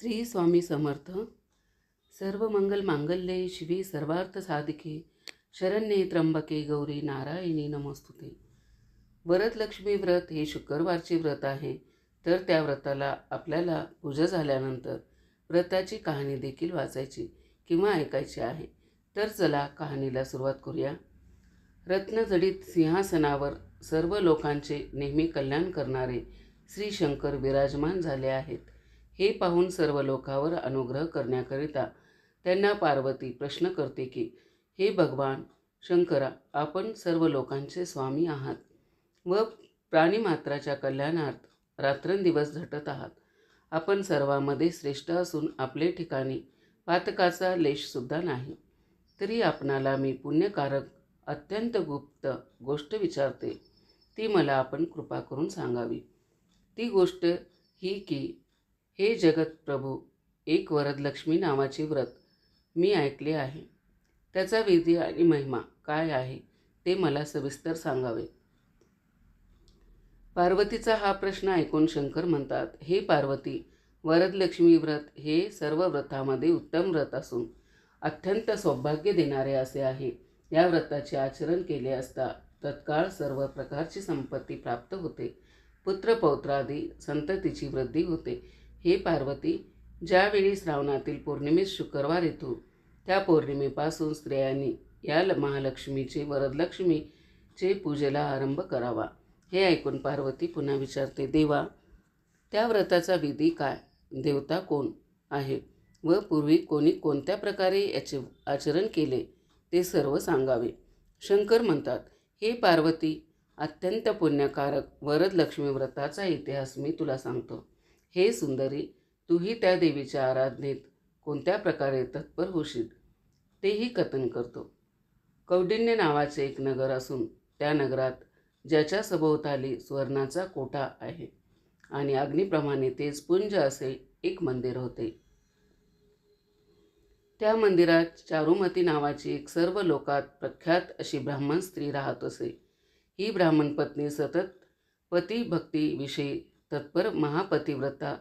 श्री स्वामी समर्थ. सर्व मंगल मांगल्ये शिवी सर्वार्थ साधिके. शरण्ये त्र्यंबके गौरी नारायणी नमस्तुते. वरदलक्ष्मी व्रत हे शुक्रवारचे व्रत आहे. तर त्या व्रताला आपल्याला पूजा झाल्यानंतर व्रताची कहाणी देखील वाचायची किंवा ऐकायची आहे. तर चला कहाणीला सुरुवात करूया. रत्नजडित सिंहासनावर सर्व लोकांचे नेहमी कल्याण करणारे श्री शंकर विराजमान झाले आहेत. हे पाहून सर्व लोकावर अनुग्रह करण्याकरिता त्यांना पार्वती प्रश्न करते की हे भगवान शंकरा आपण सर्व लोकांचे स्वामी आहात व प्राणीमात्राच्या कल्याणार्थ रात्रंदिवस झटत आहात. आपण सर्वांमध्ये श्रेष्ठ असून आपले ठिकाणी पातकाचा लेशसुद्धा नाही. तरी आपणाला मी पुण्यकारक अत्यंत गुप्त गोष्ट विचारते. ती मला आपण कृपा करून सांगावी. ती गोष्ट ही की हे जगत प्रभू एक वरदलक्ष्मी नावाचे व्रत मी ऐकले आहे. त्याचा विधी आणि महिमा काय आहे ते मला सविस्तर सांगावे. पार्वतीचा हा प्रश्न ऐकून शंकर म्हणतात हे पार्वती वरदलक्ष्मी व्रत हे सर्व व्रतामध्ये उत्तम व्रत असून अत्यंत सौभाग्य देणारे असे आहे. या व्रताचे आचरण केले असता तत्काळ सर्व प्रकारची संपत्ती प्राप्त होते. पुत्र पौत्रादी संततीची वृद्धी होते. हे पार्वती ज्यावेळी श्रावणातील पौर्णिमेस शुक्रवार येतो त्या पौर्णिमेपासून स्त्रियांनी या ल- महालक्ष्मीचे वरदलक्ष्मीचे पूजेला आरंभ करावा. हे ऐकून पार्वती पुन्हा विचारते देवा त्या व्रताचा विधी काय? देवता कोण आहे? व पूर्वी कोणी कोणत्या प्रकारे याचे आचरण केले ते सर्व सांगावे. शंकर म्हणतात हे पार्वती अत्यंत पुण्यकारक वरदलक्ष्मी व्रताचा इतिहास मी तुला सांगतो. हे सुंदरी तूही त्या देवीच्या आराधनेत कोणत्या प्रकारे तत्पर होशील? तेही कथन करतो. कौडिन्य नावाचे एक नगर असून त्या नगरात ज्याच्या सभोवताली स्वर्णाचा कोटा आहे आणि अग्नीप्रमाणे तेच पुंज असे एक मंदिर होते. त्या मंदिरात चारुमती नावाची एक सर्व लोकात प्रख्यात अशी ब्राह्मण स्त्री राहत असे. ही ब्राह्मण पत्नी सतत पती भक्तीविषयी तत्पर महापतिव्रता.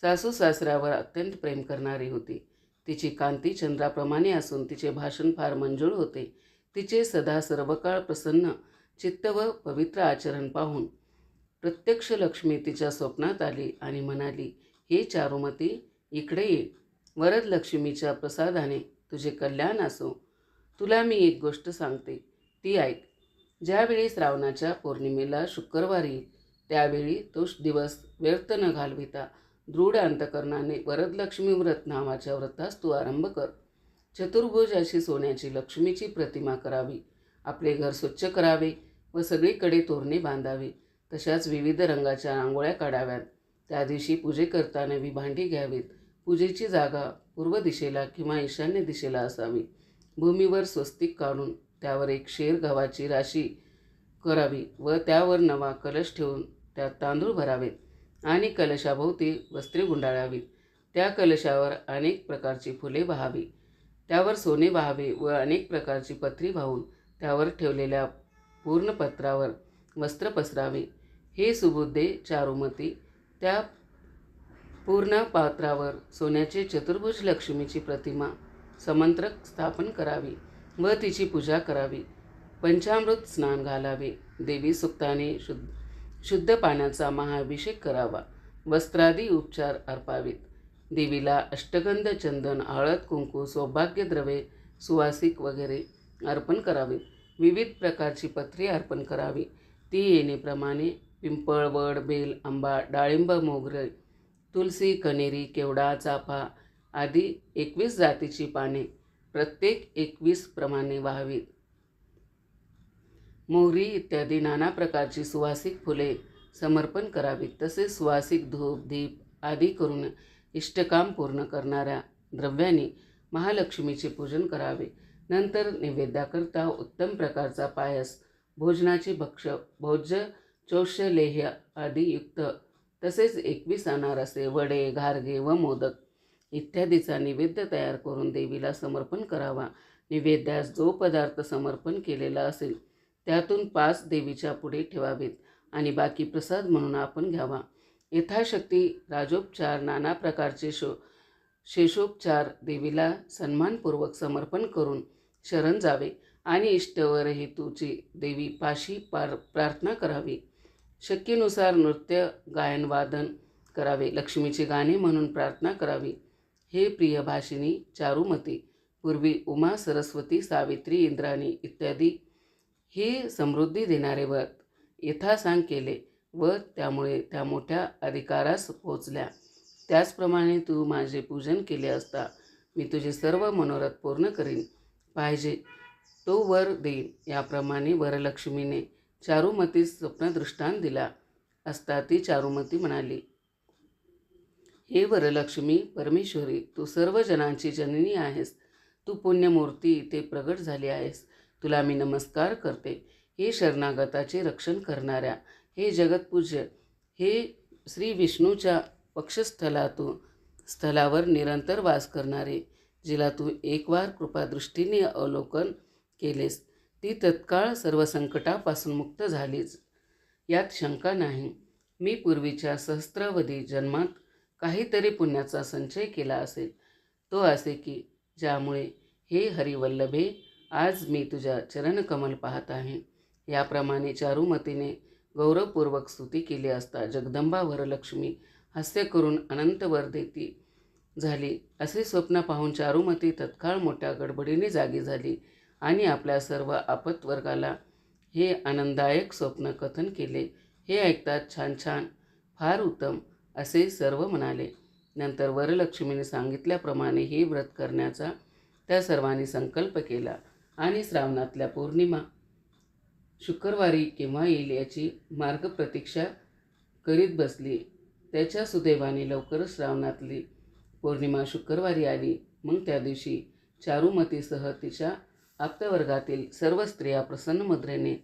सासू सासऱ्यावर अत्यंत प्रेम करणारी होती. तिची कांती चंद्राप्रमाणे असून तिचे भाषण फार मंजूळ होते. तिचे सदा सर्वकाळ प्रसन्न चित्त व पवित्र आचरण पाहून प्रत्यक्ष लक्ष्मी तिच्या स्वप्नात आली आणि म्हणाली हे चारुमती इकडे ये. वरद लक्ष्मीच्या प्रसादाने तुझे कल्याण असो. तुला मी एक गोष्ट सांगते. ती ऐक. ज्यावेळी श्रावणाच्या पौर्णिमेला शुक्रवारी येईल त्यावेळी तोच दिवस व्यर्थ न घालविता दृढ अंतकरणाने वरदलक्ष्मी व्रत नावाच्या व्रतास तू आरंभ कर. चतुर्भुज अशी सोन्याची लक्ष्मीची प्रतिमा करावी. आपले घर स्वच्छ करावे व सगळीकडे तोरणे बांधावी तशाच विविध रंगाच्या रांगोळ्या काढाव्यात. त्या दिवशी पूजे करताना नवी भांडी घ्यावीत. पूजेची जागा पूर्व दिशेला किंवा ईशान्य दिशेला असावी. भूमीवर स्वस्तिक काढून त्यावर एक शेर गव्हाची राशी करावी व त्यावर नवा कलश ठेवून त्यात तांदूळ भरावेत आणि कलशाभोवती वस्त्रे गुंडाळावीत त्या कलशावर अनेक प्रकारची फुले वाहावी त्यावर सोने वाहावे व अनेक प्रकारची पत्री वाहून त्यावर ठेवलेल्या पूर्ण पत्रावर वस्त्र पसरावे. हे सुबुद्धे चारुमती त्या पूर्ण पात्रावर सोन्याचे चतुर्भुज लक्ष्मीची प्रतिमा समंत्रक स्थापन करावी व तिची पूजा करावी. पंचामृत स्नान घालावे. देवी सुक्ताने शुद्ध शुद्ध पाण्याचा महाअभिषेक करावा. वस्त्रादी उपचार अर्पावीत. देवीला अष्टगंध चंदन हळद कुंकू सौभाग्यद्रव्ये सुवासिक वगैरे अर्पण करावे. विविध प्रकारची पत्रे अर्पण करावी. ती येणेप्रमाणे पिंपळ वड बेल आंबा डाळिंब मोगरे तुलसी कनेरी केवडा चाफा आदी एकवीस जातीची पाने प्रत्येक एकवीस प्रमाणे वाहावीत. मोहरी इत्यादी नाना प्रकारची सुवासिक फुले समर्पण करावीत. तसेच सुवासिक धूप दीप आदी करून इष्टकाम पूर्ण करणाऱ्या द्रव्यांनी महालक्ष्मीचे पूजन करावे. नंतर नैवेद्याकरता उत्तम प्रकारचा पायस भोजनाचे भक्ष भोज्य चौष्य लेह्य आदी युक्त तसेच एकवीस अनारसे वडे घारगे व मोदक इत्यादीचा नैवेद्य तयार करून देवीला समर्पण करावा. नैवेद्यास जो पदार्थ समर्पण केलेला असेल त्यातून पाच देवीच्या पुढे ठेवावेत आणि बाकी प्रसाद म्हणून आपण घ्यावा. यथाशक्ती राजोपचार नाना प्रकारचे शो शेषोपचार देवीला सन्मानपूर्वक समर्पण करून शरण जावे आणि इष्टवर हेतूची देवी पाशी पार प्रार्थना करावी. शक्यनुसार नृत्य गायन वादन करावे. लक्ष्मीचे गाणे म्हणून प्रार्थना करावी. हे प्रिय भाषिणी चारुमती पूर्वी उमा सरस्वती सावित्री इंद्राणी इत्यादी हे समृद्धी देणारे व्रत यथासांग केले. व त्यामुळे त्या मोठ्या अधिकारास पोचल्या. त्याचप्रमाणे तू माझे पूजन केले असता मी तुझे सर्व मनोरथ पूर्ण करीन. पाहिजे तो वर देईन. याप्रमाणे वरलक्ष्मीने चारुमतीस स्वप्नदृष्टांत दिला असता ती चारुमती म्हणाली हे वरलक्ष्मी परमेश्वरी तू सर्व जनांची जननी आहेस. तू पुण्यमूर्ती इथे प्रगट झाली आहेस. तुला मी नमस्कार करते. हे शरणागताचे रक्षण करणाऱ्या हे जगतपूज्य हे श्री विष्णूच्या पक्षस्थलातून स्थलावर निरंतर वास करणारे जिला तू एकवार कृपादृष्टीने अवलोकन केलेस ती तत्काळ सर्व संकटापासून मुक्त झालीच. यात शंका नाही. मी पूर्वीच्या सहस्त्रावधी जन्मात काहीतरी पुण्याचा संचय केला असेल. तो असे की ज्यामुळे हे हरिवल्लभे आज मी तुझ्या चरणकमल पाहत आहे. याप्रमाणे चारुमतीने गौरवपूर्वक स्तुती केली असता जगदंबा वरलक्ष्मी हास्य करून अनंतवर देती झाली. असे स्वप्न पाहून चारुमती तत्काळ मोठ्या गडबडीने जागी झाली आणि आपल्या सर्व आपत्वर्गाला हे आनंददायक स्वप्न कथन केले. हे ऐकतात छान छान फार उत्तम असे सर्व म्हणाले. नंतर वरलक्ष्मीने सांगितल्याप्रमाणे हे व्रत करण्याचा त्या सर्वांनी संकल्प केला. आणि श्रावणातल्या पौर्णिमा. शुक्रवारी केव्हा येईल याची मार्गप्रतीक्षा करीत बसली. त्याच्या सुदैवाने लवकरच श्रावणातली पौर्णिमा शुक्रवारी आली. मग त्या दिवशी चारुमतीसह तिच्या आप्तवर्गातील सर्व स्त्रिया प्रसन्न मुद्रेने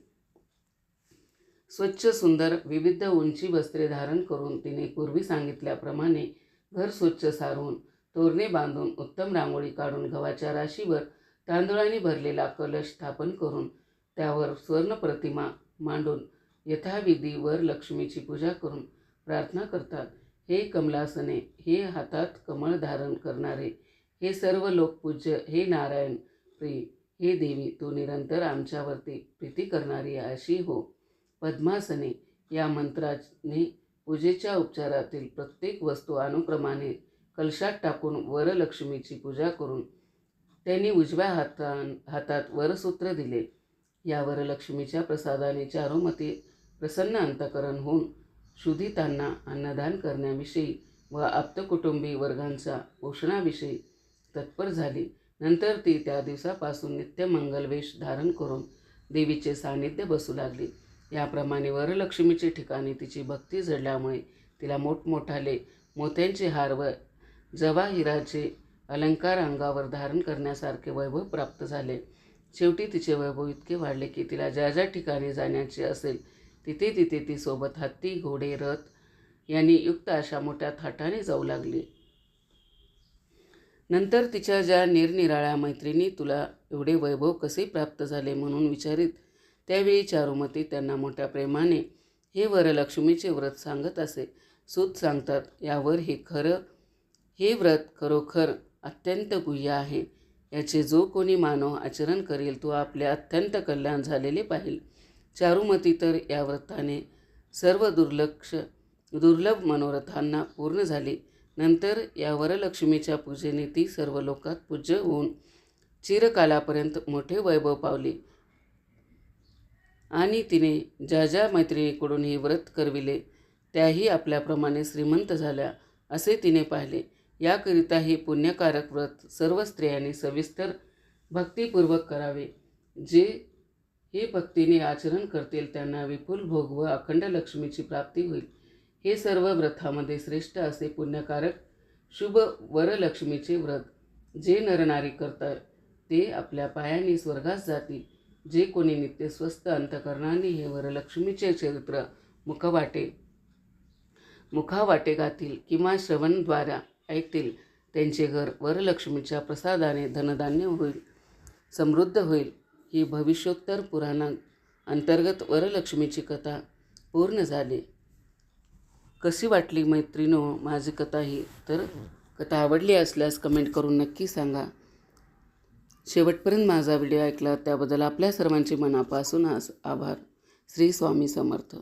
स्वच्छ सुंदर विविध उंची वस्त्रे धारण करून तिने पूर्वी सांगितल्याप्रमाणे घर स्वच्छ सारून तोरणे बांधून उत्तम रांगोळी काढून गव्हाच्या राशीवर तांदुळाने भरलेला कलश स्थापन करून त्यावर स्वर्ण प्रतिमा मांडून यथाविधीवर लक्ष्मीची पूजा करून प्रार्थना करतात. हे कमलासने हे हातात कमळ धारण करणारे हे सर्व लोकपूज्य हे नारायण प्रिय हे देवी तू निरंतर आमच्यावरती प्रीती करणारी अशी हो. पद्मासने या मंत्राने पूजेच्या उपचारातील प्रत्येक वस्तू अनुक्रमाने कलशात टाकून वरलक्ष्मीची पूजा करून त्यांनी उजव्या हाता हातात वरसूत्र दिले. या वरलक्ष्मीच्या प्रसादाने चारोमती प्रसन्न अंतकरण होऊन शुधितांना अन्नदान करण्याविषयी व आप्तकुटुंबी वर्गांचा पोषणाविषयी तत्पर झाली. नंतर ती त्या दिवसापासून नित्य मंगलवेश धारण करून देवीचे सानिध्य बसू लागली. याप्रमाणे वरलक्ष्मीचे ठिकाणी तिची भक्ती जडल्यामुळे तिला मोठमोठाले मोत्यांचे हार व जवाहिराचे अलंकार अंगावर धारण करण्यासारखे वैभव प्राप्त झाले. शेवटी तिचे वैभव इतके वाढले की तिला ज्या ज्या ठिकाणी जाण्याचे असेल तिथे तिथे ती सोबत हत्ती घोडे रथ यांनी युक्त अशा मोठ्या थाटाने जाऊ लागली. नंतर तिच्या ज्या निरनिराळ्या मैत्रिणी तुला एवढे वैभव कसे प्राप्त झाले म्हणून विचारित त्यावेळी चारुमती त्यांना मोठ्या प्रेमाने हे वरलक्ष्मीचे व्रत सांगत असे सूत सांगतात यावर हे खरं हे व्रत खरोखर अत्यंत गुह्य आहे. याचे जो कोणी मानव आचरण करेल तो आपले अत्यंत कल्याण झालेले पाहिल. चारुमती तर या व्रताने सर्व दुर्लक्ष दुर्लभ मनोरथांना पूर्ण झाली. नंतर या वरलक्ष्मीच्या पूजेने ती सर्व लोकात पूज्य होऊन चिरकालापर्यंत मोठे वैभव पावले. आणि तिने ज्या ज्या मैत्रिणीकडून हे व्रत करविले त्याही आपल्याप्रमाणे श्रीमंत झाल्या असे तिने पाहिले. याकरिता हे पुण्यकारक व्रत सर्व स्त्रियांनी सविस्तर भक्तिपूर्वक करावे. जे हे भक्तीने आचरण करतील त्यांना विपुल भोग व अखंड लक्ष्मीची प्राप्ती होईल. हे सर्व व्रतामध्ये श्रेष्ठ असे पुण्यकारक शुभ वरलक्ष्मीचे व्रत जे नरनारी करतात ते आपल्या पायाने स्वर्गास जातील. जे कोणी नित्य स्वस्त अंतकरणाने हे वरलक्ष्मीचे चरित्र मुखवाटे मुखावाटे गातील किंवा श्रवणद्वारा ऐकतील. त्यांचे घर वरलक्ष्मीच्या प्रसादाने धनधान्य होईल समृद्ध होईल. ही भविष्योत्तर पुराणा अंतर्गत वरलक्ष्मीची कथा पूर्ण झाली. कशी वाटली मैत्रिणो माझी कथा ही? तर कथा आवडली असल्यास कमेंट करून नक्की सांगा. शेवटपर्यंत माझा व्हिडिओ ऐकला त्याबद्दल आपल्या सर्वांचे मनापासून आभार. श्री स्वामी समर्थ.